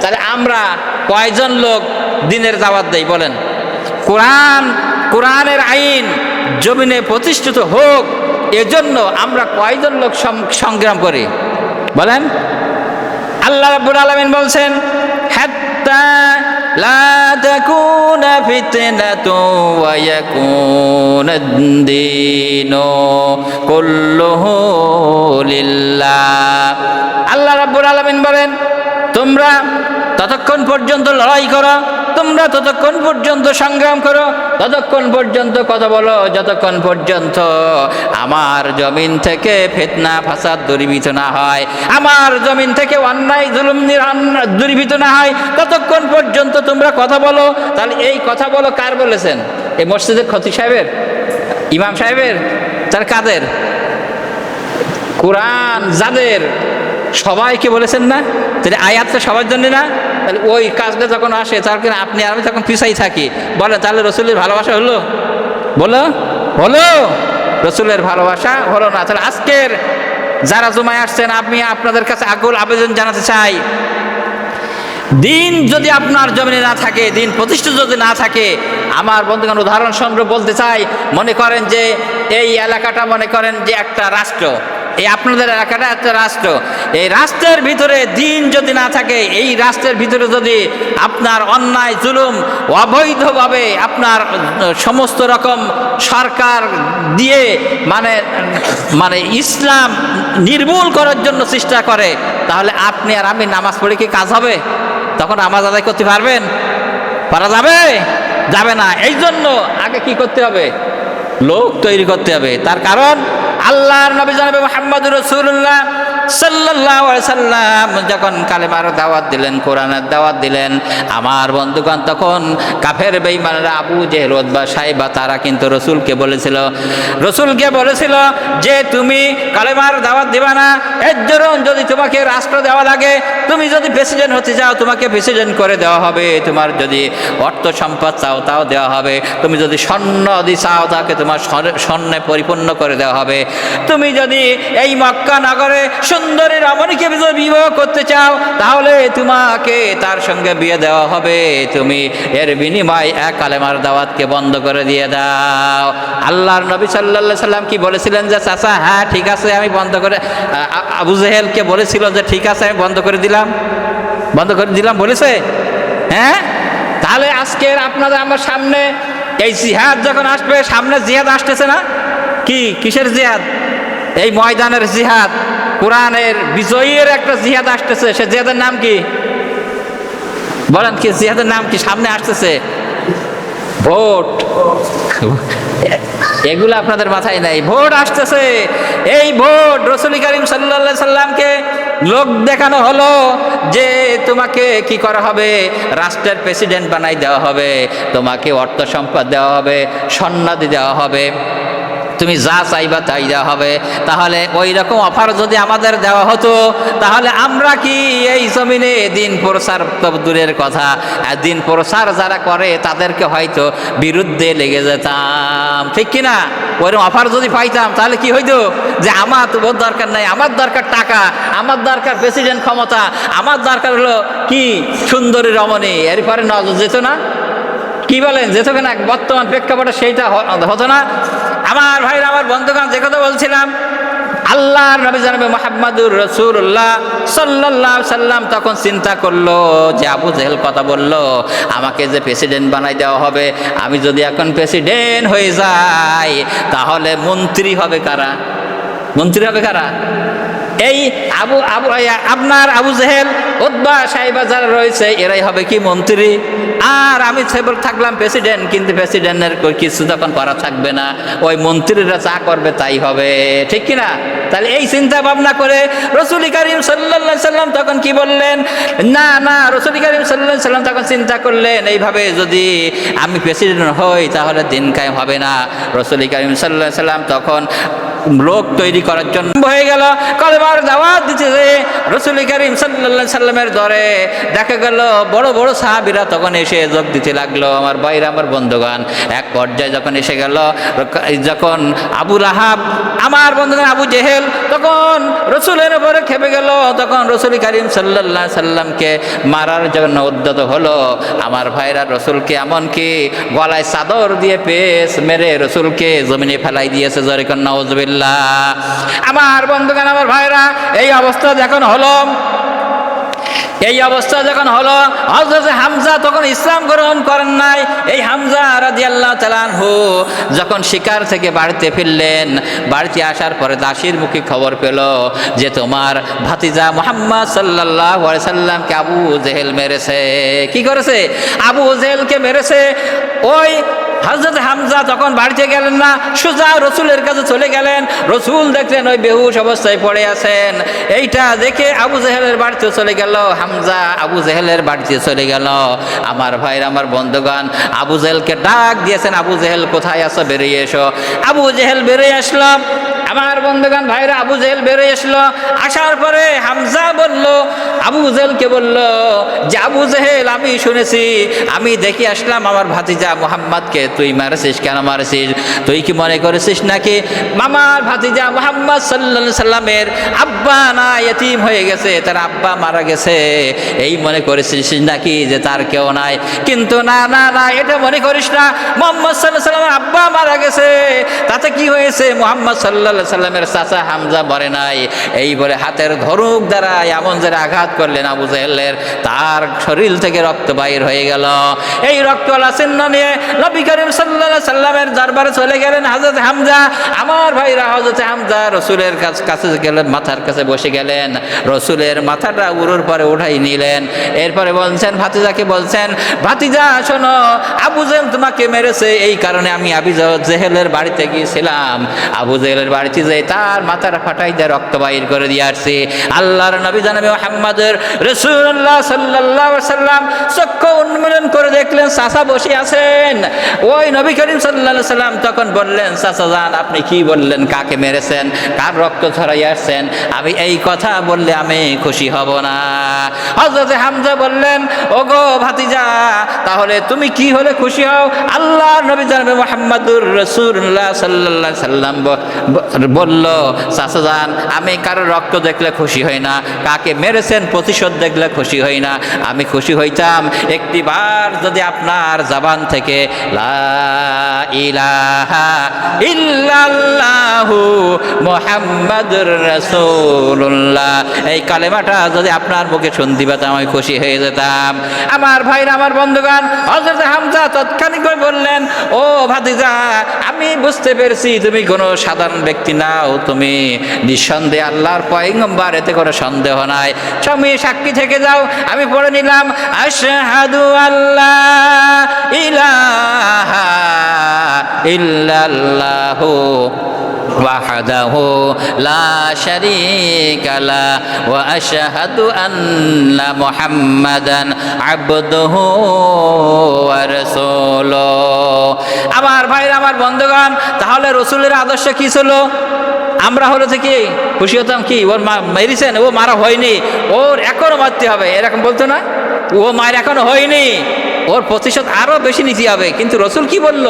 তাহলে আমরা কয়জন লোক দিনের দাওয়াত দেই বলেন? কোরআন, কোরআনের আইন জমিনে প্রতিষ্ঠিত হোক, এজন্য আমরা কয়জন লোক সংগ্রাম করি? বলেন। আল্লাহ রাব্বুল আলামিন বলছেন, হাত্তা লা তাকুনা ফিতনাতু ওয়া ইয়াকুনা ad-দীনু কুল্লুহু লিল্লাহ আল্লাহ রাব্বুল আলামিন বলেন তোমরা ততক্ষণ পর্যন্ত লড়াই করো, তোমরা ততক্ষণ পর্যন্ত সংগ্রাম করো, ততক্ষণ পর্যন্ত কথা বলো, যতক্ষণ পর্যন্ত আমার জমিন থেকে ফেতনা, ফাসাদ দূরীভূত না হয়, আমার জমিন থেকে অন্যায়, জুলুম দূরীভূত না হয়, ততক্ষণ পর্যন্ত তোমরা কথা বলো, তাহলে এই কথা বলো কার বলেছেন? এই মসজিদের খতি সাহেবের? ইমাম সাহেবের? তার কাদের? কোরআন যাদের? সবাইকে বলেছেন না? তাহলে আয়াতটা সবার জন্য না, তাহলে ওই কাজটা যখন আসে কারণে আপনি আর আমি তখন পিছাই থাকি। বলে, তাহলে রসুলের ভালোবাসা হলো? বলো, হলো? রসুলের ভালোবাসা হলো না। তাহলে আজকের যারা জমায় আসছেন, আমি আপনাদের কাছে আগুল আবেদন জানাতে চাই। দিন যদি আপনার জমিনে না থাকে, দিন প্রতিষ্ঠিত যদি না থাকে, আমার বন্ধুগণ উদাহরণ স্বরূপ বলতে চাই, মনে করেন যে এই এলাকাটা মনে করেন যে একটা রাষ্ট্র। এই আপনাদের এলাকাটা একটা রাষ্ট্র। এই রাষ্ট্রের ভিতরে দিন যদি না থাকে, এই রাষ্ট্রের ভিতরে যদি আপনার অন্যায়, জুলুম, অবৈধভাবে আপনার সমস্ত রকম সরকার দিয়ে মানে মানে ইসলাম নির্মূল করার জন্য চেষ্টা করে, তাহলে আপনি আর আমি নামাজ পড়ে কি কাজ হবে? তখন নামাজ আদায় করতে পারবেন? পারা যাবে? যাবে না। এই জন্য আগে কি করতে হবে? লোক তৈরি করতে হবে। তার কারণ আল্লাহর নবী জনাবে মোহাম্মদ রসুল্লাহ সাল্লাহ সাল্লাম যখন কালেমার দাওয়াত দিলেন, কোরআনের দাওয়াত দিলেন, আমার বন্ধুগণ তখন কাফের বেইমানরা আবু জেহেল বা সাহেবা তারা কিন্তু রসুলকে বলেছিল রসুলকে বলেছিল যে তুমি কালেমার দাওয়াত দিবা না এর জন্য যদি তোমাকে রাষ্ট্র দেওয়া লাগে, তুমি যদি প্রেসিডেন্ট হতে চাও, তোমাকে প্রেসিডেন্ট করে দেওয়া হবে, তোমার যদি অর্থ সম্পদ চাও, তাও দেওয়া হবে, তুমি যদি স্বর্ণ দি চাও, তাকে তোমার স্বর্ণে পরিপূর্ণ করে দেওয়া হবে, তুমি যদি এই মক্কা নগরে সুন্দরী রমণীকে যদি বিবাহ করতে চাও, তাহলে তোমাকে তার সঙ্গে বিয়ে দেওয়া হবে। তুমি এর বিনিময় এক কালেমার দাওয়াতকে বন্ধ করে দিয়ে দাও। আল্লাহর নবী সাল্লাহ সাল্লাম কি বলেছিলেন যে, চাচা হ্যাঁ ঠিক আছে, আমি বন্ধ করে আবু জেহেলকে বলেছিল যে, ঠিক আছে, আমি বন্ধ করে দিলাম। বন্ধ করে দিলাম বলেছে? হ্যাঁ? তাহলে আজকের আপনাদের আমার সামনে এই জিহাদ যখন আসবে, সামনে জিহাদ আসতেছে না? কি? কিসের জিহাদ? এই ময়দানের জিহাদ, কোরআনের বিজয়ীর একটা জিহাদ আসতেছে, সে জিহাদের নাম কি? বলেন কি, জিহাদের নাম কি? সামনে আসতেছে। ভোট। এগুলো আপনাদের মাথায় নাই। ভোট আসতেছে। এই ভোট রসুল করিম সাল্লা সাল্লামকে লোক দেখানো হলো যে তোমাকে কি করা হবে? রাষ্ট্রের প্রেসিডেন্ট বানাই দেওয়া হবে, তোমাকে অর্থ সম্পদ দেওয়া হবে, সন্ন্যাদি দেওয়া হবে। তুমি যা চাইবা তাই দেওয়া হবে। তাহলে ওই রকম অফার যদি আমাদের দেওয়া হতো, তাহলে আমরা কি এই জমিনে দিন প্রসার তো দূরের কথা। দিন প্রসার যারা করে, তাদেরকে হয়তো বিরুদ্ধে লেগে যেতাম। ঠিক কি না? ওইরকম অফার যদি পাইতাম, তাহলে কি হইতো? যে আমার তো ওর দরকার নাই, আমার দরকার টাকা, আমার দরকার প্রেসিডেন্ট ক্ষমতা, আমার দরকার হলো কি? সুন্দরী রমণী। এরপরে নজর যেত না। কি বলেন? যেত কিনা বর্তমান প্রেক্ষাপটে সেইটা হতো না। আমার ভাইরা আমার বন্ধুগণ যে কথা বলছিলাম আল্লাহ নবী জানাবে মোহাম্মদুর রসুল্লাহ সাল্লাহ সাল্লাম তখন চিন্তা করল যে আবু জেহেল কথা বলল, আমাকে যে প্রেসিডেন্ট বানাই দেওয়া হবে, আমি যদি এখন প্রেসিডেন্ট হয়ে যাই, তাহলে মন্ত্রী হবে কারা? মন্ত্রী হবে কারা? এই আবু আবু আপনার আবু জেহেল উদ্বা সাহেবা যারা রয়েছে, এরাই হবে কি মন্ত্রী? আর আমি সেবল থাকলাম প্রেসিডেন্ট, কিন্তু প্রেসিডেন্টের কিছু তখন করা থাকবে না। ওই মন্ত্রীরা চা করবে তাই হবে। ঠিক কিনা? তাহলে এই চিন্তা ভাবনা করে রসুল করিম সাল্লা সাল্লাম তখন কি বললেন? না না, রসুল করিম সাল্লা সাল্লাম তখন চিন্তা করলেন, এইভাবে যদি আমি প্রেসিডেন্ট হই, তাহলে দিন কায়েম হবে না। রসুল করিম সাল্লাহ সাল্লাম তখন লোক তৈরি করার জন্য হয়ে গেল। কলেমার দাওয়াত দিতে রসুল করিম সাল্লাহ সাল্লামের দরে দেখা গেল, বড় বড় সাহাবিরা তখন এসে যোগ দিতে লাগল। আমার বাইরে আমার বন্ধুগান এক পর্যায়ে যখন এসে গেল, যখন আবু রাহাব আমার বন্ধুগান আবু জেহেল তখন রসুলের উপরে খেপে গেল। তখন রসুল করিম সাল্লাহ সাল্লামকে মারার জন্য উদ্যত হলো। আমার ভাইরা, রসুলকে এমনকি গলায় চাদর দিয়ে পেস মেরে রসুলকে জমিনে ফেলাই দিয়েছে। জরে কন্যা আমার বন্ধুগান আমার ভাইরা, এই অবস্থা যখন হলো, এই অবস্থা যখন হলো হামজা তখন ইসলাম গ্রহণ করেন নাই। এই হামজা রাজি আল্লাহ তালানহু যখন শিকার থেকে বাড়িতে ফিরলেন, বাড়িতে আসার পরে দাসির মুখে খবর পেল যে তোমার ভাতিজা মোহাম্মদ সাল্লাহ সাল্লামকে আবু জেহেল মেরেছে। কি করেছে? আবু জেহেলকে মেরেছে। ওই হজরত হামজা তখন বাড়িতে গেলেন না, সুজা রসুলের কাছে চলে গেলেন। রসুল দেখলেন ওই বেহুশ অবস্থায় পড়ে আছেন। এইটা দেখে আবু জেহেলের বাড়িতে চলে গেল। হামজা আবু জেহেলের বাড়িতে চলে গেল। আমার ভাইয়ের, আমার বন্ধুগান আবু জেহেলকে ডাক দিয়েছেন। আবু জেহেল, কোথায় আসো বেরিয়ে এসো। আবু জেহেল বেরিয়ে আসলাম আমার বন্ধুগান ভাইরা আবু জেহেল বেরিয়ে আসলো আসার পরে হামজা বলল, আবু জেহেলকে বলল, যে আবু জেহেল, আমি শুনেছি, আমি দেখি আসলাম আমার ভাতিজা মোহাম্মদকে। তুই মারেছিস কেন মারেছিস? তুই কি মনে করেছিস নাকি? মামার ভাতিজা মোহাম্মদ সাল্লা সাল্লামের আব্বা না এতিম হয়ে গেছে, তার আব্বা মারা গেছে। এই মনে করেছিস নাকি যে তার কেউ নাই? কিন্তু না না না, এটা মনে করিস না, মোহাম্মদ সাল্লাহ সাল্লামের আব্বা মারা গেছে। তাতে কি হয়েছে? মোহাম্মদ সাল্লাহ সাল্লামের চাচা হামজা মরে নাই। এই বলে হাতের ধনুক দ্বারা এমন যে আঘাত করলেন আবু জাহেলের, তার শরীর থেকে রক্ত বাইর হয়ে গেল। এই রক্তওয়ালা চিহ্ন নিয়ে নবী করিম সাল্লাহ সাল্লামের দরবারে চলে গেলেন হাজরত হামজা। আমার ভাইরা হজরত হামজা রসুলের কাছে গেলেন, মাথার কাছে বসে গেলেন। রসুলের মাথাটা উড়োর পরে উঠাই নিলেন। এরপরে বলছেন, ভাতিজাকে বলছেন, ভাতিজা, শোনো, আবু জেহেল তোমাকে মেরেছে, এই কারণে আমি আবি জেহেলের বাড়িতে গিয়েছিলাম। আবু জেহেলের বাড়িতে যে তার মাথার ফাটাই দিয়ে রক্ত বাইর করে দিয়ে আসছি। আল্লাহর নবী জানাবে মোহাম্মদের রসুল্লাহ সাল্লাহ সাল্লাম চক্ষু উন্মূলন করে দেখলেন চাষা বসে আছেন। ওই নবী করিম সাল্লাহ সাল্লাম তখন বললেন, চাচা যান আপনি কি বললেন? কাকে মেরেছেন? কার রক্ত ছড়াই আসছেন? আমি এই কথা বললে আমি খুশি হব না। হজরত হামজা বললেন, ওগো ভাতিজা, তাহলে তুমি কি হলে খুশি হও? আল্লাহ নবী জানবে মোহাম্মদুর রসুল্লাহ সাল্লাহ সাল্লাম বলল, চাচা আমি কারও রক্ত দেখলে খুশি হই না, কাকে মেরেছেন প্রতিশোধ দেখলে খুশি হই না। আমি খুশি হইতাম একটি বার যদি আপনার জবান থেকে, লা ইলাহা এই কালেমাটা যদি আপনার মুখে শুনতে পেতাম, আমি খুশি হয়ে যেতাম। আমার ভাইরা, আমার বন্ধুগান হযরত হামজা তৎক্ষণিক বললেন, ও ভাতিজা, আমি বুঝতে পেরেছি তুমি কোনো সাধারণ ব্যক্তি নাও তুমি নিঃসন্দেহে আল্লাহর পয়গম্বার, এতে কোনো সন্দেহ নাই। তুমি সাক্ষী থেকে যাও, আমি পড়ে নিলাম, আশহাদু আল্লাহ ইলাহা ইল্লাল্লাহু। وحده لا شريك له واشهد ان محمدا عبده ورسوله আমার ভাইরা আমার বন্ধুগণ তাহলে রসুলের আদর্শ কি ছিল আমরা হলো থেকে খুশি হতাম কি, ওর মা মেরেছেন, ও মারা হয়নি, ওর এখনও মারতে হবে, এরকম বলতো না? ও মায়ের এখনও হয়নি, ওর প্রতিশোধ আরও বেশি নিতে হবে। কিন্তু রসুল কি বলল?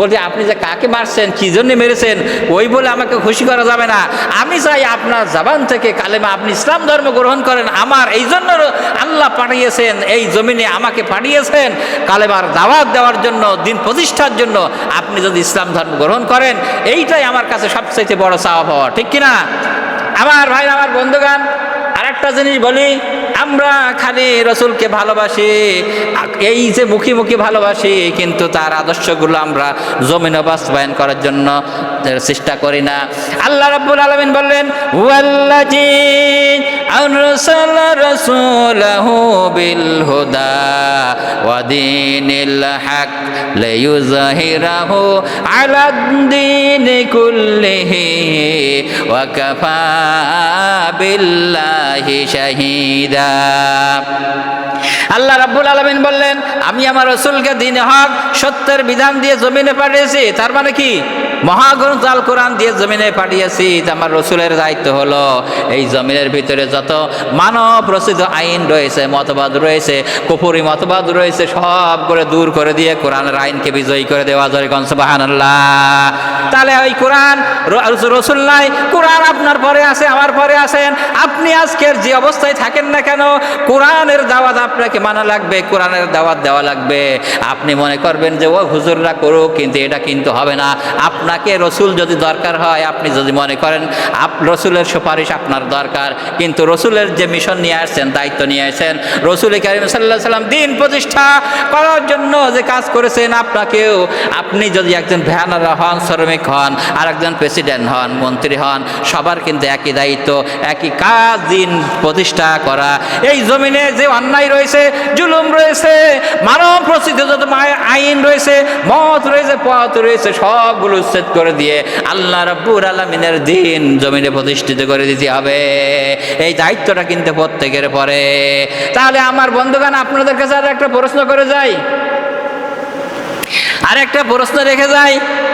বলছে, আপনি যে কাকে মারছেন, কি জন্য মেরেছেন, ওই বলে আমাকে খুশি করা যাবে না। আমি চাই আপনার জবান থেকে কালেমা, আপনি ইসলাম ধর্ম গ্রহণ করেন, আমার এই জন্য আল্লাহ পাঠিয়েছেন, এই জমিনে আমাকে পাঠিয়েছেন, কালেমার দাওয়াত দেওয়ার জন্য, দিন প্রতিষ্ঠার জন্য, আপনি যদি ইসলাম ধর্ম গ্রহণ করেন, এইটাই আমার কাছে সবচাইতে বড় চাওয়া পাওয়া ঠিক কিনা? আমার ভাই আমার বন্ধুগান আরেকটা জিনিস বলি আমরা খালি রসুলকে ভালোবাসি এই যে মুখে মুখে ভালোবাসি, কিন্তু তার আদর্শগুলো আমরা জমিনে বাস্তবায়ন করার জন্য চেষ্টা করি না। আল্লাহ রাব্বুল আলামিন বললেন ওয়াল্লাজি আল্লাহ রাব্বুল আলমিন বললেন, আমি আমার রসুলকে দিন হক, সত্যের বিধান দিয়ে জমিনে পাঠিয়েছি। তার মানে কি? মহাগ্রন্থ আল কোরআন দিয়ে জমিনে পাঠিয়েছি আমার রসুলের দায়িত্ব হলো। এই জমিনের ভিতরে যত মানব রচিত আইন রয়েছে, মতবাদ রয়েছে কুপুরি মতবাদ রয়েছে, সব করে দূর করে দিয়ে কোরআনের আইনকে বিজয়ী করে দেওয়া যায় গনসবাহান তাহলে ওই কোরআন রসুল নাই কোরআন আপনার পরে আছে, আমার পরে আছেন। আপনি আজকের যে অবস্থায় থাকেন না কেন, কোরআনের দাওয়াত আপনাকে মানা লাগবে, কোরআনের দাওয়াত দেওয়া লাগবে। আপনি মনে করবেন যে, ও হুজুররা করুক, কিন্তু এটা কিন্তু হবে না। আপনাকে রসুল যদি দরকার হয়, আপনি যদি মনে করেন, আপ, রসুলের সুপারিশ আপনার দরকার, কিন্তু রসুলের যে মিশন নিয়ে আসছেন, দায়িত্ব নিয়ে আসছেন, রসুল করিম সাল্লাহ সাল্লাম দিন প্রতিষ্ঠা করার জন্য যে কাজ করেছেন আপনাকেও, আপনি যদি একজন ভ্যানারা হন, শ্রমিক হন আর একজন প্রেসিডেন্ট হন, মন্ত্রী হন, সবার কিন্তু একই দায়িত্ব, একই কাজ দিন প্রতিষ্ঠা করা। এই জমিনে যে অন্যায় রয়েছে, জুলুম রয়েছে মানব প্রসিদ্ধ আইন রয়েছে, মত রয়েছে, পথ রয়েছে, সবগুলো উচ্ছেদ করে দিয়ে আল্লাহ রব্বুর আলমিনের দিন জমিনে প্রতিষ্ঠিত করে দিতে হবে। এই দায়িত্বটা কিন্তু প্রত্যেকের পরে। তাহলে আমার বন্ধুগান আপনাদের কাছে আর একটা প্রশ্ন করে যাই। আর একটা প্রশ্ন রেখে যাই।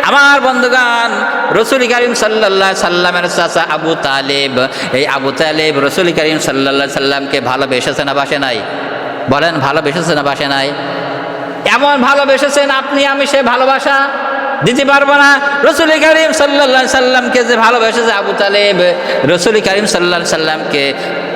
আমার বন্ধুগান রসুল করিম সাল্লাহ সাল্লামের চাচা আবু তালেব, এই আবু তালেব রসুল করিম সাল্লাহ সাল্লামকে ভালোবেসেছে না বাসে নাই? বলেন ভালোবেসেছে না বাসে নাই? এমন ভালোবেসেছেন আপনি, আমি সে ভালোবাসা দিতে পারব না। রসুল করিম সাল্লা সাল্লামকে যে ভালোবেসেছে আবু তালেব, রসুল করিম সাল্লা সাল্লামকে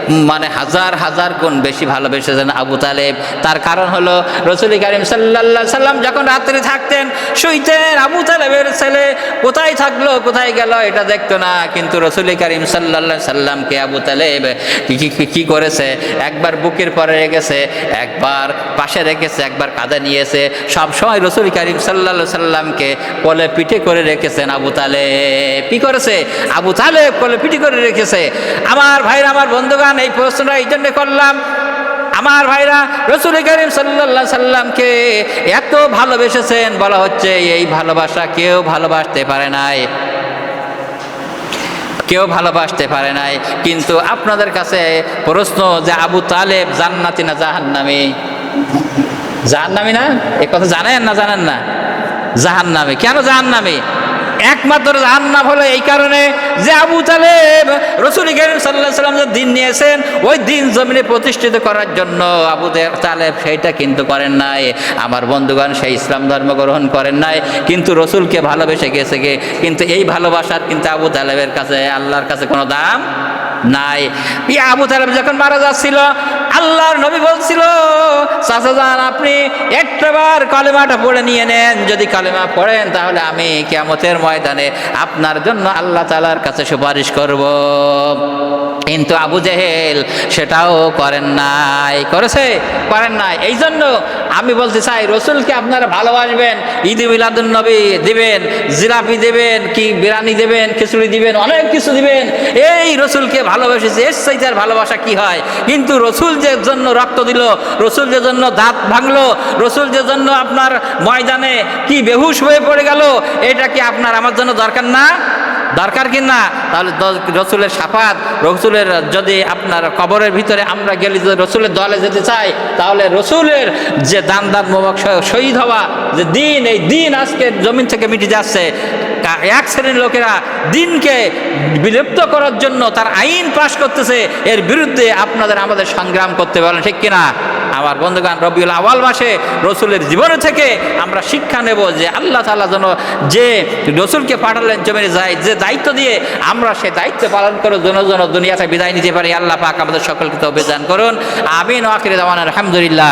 মানে হাজার হাজার গুণ বেশি ভালোবেসেছেন আবু তালেব। তার কারণ হলো রসুল করিম সাল্লাহ সাল্লাম যখন রাত্রে থাকতেন, শুইতেন, আবু তালেবের ছেলে কোথায় থাকল, কোথায় গেল এটা দেখতো না। কিন্তু রসুল করিম সাল্লাহ সাল্লামকে আবু তালেব কি- করেছে? একবার বুকের পরে রেখেছে, একবার পাশে রেখেছে, একবার কাঁধে নিয়েছে। সব সময় রসুল করিম সাল্লাহ সাল্লামকে কোলে পিঠে করে রেখেছেন আবু তালেব। কি করেছে? আবু তালেব কোলে পিঠে করে রেখেছে। আমার ভাইরা আমার বন্ধুগান এই প্রশ্নটা এই জন্য করলাম। আমার ভাইরা, রসুল করিম সাল্লাহ সাল্লামকে এত ভালোবেসেছেন বলা হচ্ছে, এই ভালোবাসা কেউ ভালোবাসতে পারে নাই। কেউ ভালোবাসতে পারে নাই। কিন্তু আপনাদের কাছে প্রশ্ন যে আবু তালেব জান্নাতি না জাহান্নামি? জাহান্নামি না? এ কথা জানেন না জানেন না? জাহান্নামি। কেন জাহান্নামি? একমাত্র জাহান্নাম হলো এই কারণে যে আবু তালেব রসুল করিম সাল্লাহ সাল্লাম যে দিন নিয়েছেন, ওই দিন জমিনে প্রতিষ্ঠিত করার জন্য আবু তালেব সেইটা কিন্তু করেন নাই। আমার বন্ধুগণ সেই ইসলাম ধর্ম গ্রহণ করেন নাই। কিন্তু রসুলকে ভালোবেসে গেছে গে। কিন্তু এই ভালোবাসার কিন্তু আবু তালেবের কাছে, আল্লাহর কাছে কোনো দাম নাই। আবু তালেব যখন মারা যাচ্ছিল আল্লাহর নবী বলছিল, চাচা আপনি একটাবার কালেমাটা পড়ে নিয়ে নেন। যদি কালেমা পড়েন, তাহলে আমি কেমতের ময়দানে আপনার জন্য আল্লাহ তালার কাছে সুপারিশ করব। কিন্তু আবু জেহেল সেটাও করেন নাই। করেছে? করেন নাই। এই জন্য আমি বলতে চাই রসুলকে আপনারা ভালোবাসবেন ঈদ মিলাদুল নবী দিবেন, জিলাপি দেবেন, কি বিরিয়ানি দেবেন, খিচুড়ি দিবেন, অনেক কিছু দিবেন। এই রসুলকে ভালোবেসেছে, এর চাইতে ভালোবাসা কি হয়? কিন্তু রসুল যে জন্য রক্ত দিল, রসুল যে জন্য দাঁত ভাঙলো, রসুল যে জন্য আপনার ময়দানে কি বেহুশ হয়ে পড়ে গেল, এটা কি আপনার আমার জন্য দরকার না? দরকার কি না? তাহলে রসুলের সাফাত, রসুলের যদি আপনার কবরের ভিতরে আমরা গেলে, যদি রসুলের দলে যেতে চাই, তাহলে রসুলের যে দান দান মোবাক শহীদ হওয়া, যে দিন, এই দিন আজকে জমিন থেকে মিটে যাচ্ছে এক শ্রেণির লোকেরা দিনকে বিলুপ্ত করার জন্য তার আইন পাশ করতেছে, এর বিরুদ্ধে আপনাদের আমাদের সংগ্রাম করতে পারেন ঠিক কিনা? আমার বন্ধুগান রবিউল আওয়াল মাসে রসুলের জীবন থেকে আমরা শিক্ষা নেব যে আল্লাহ তালা যেন যে রসুলকে পাঠালেন জমিনে যায়, যে দায়িত্ব দিয়ে আমরা সে দায়িত্ব পালন করে জন জন দুনিয়াতে বিদায় নিতে পারি। আল্লাহ পাক আমাদের সকলকে তো অভিযান করুন। আমিন। ওয়াকির আলহামদুলিল্লাহ।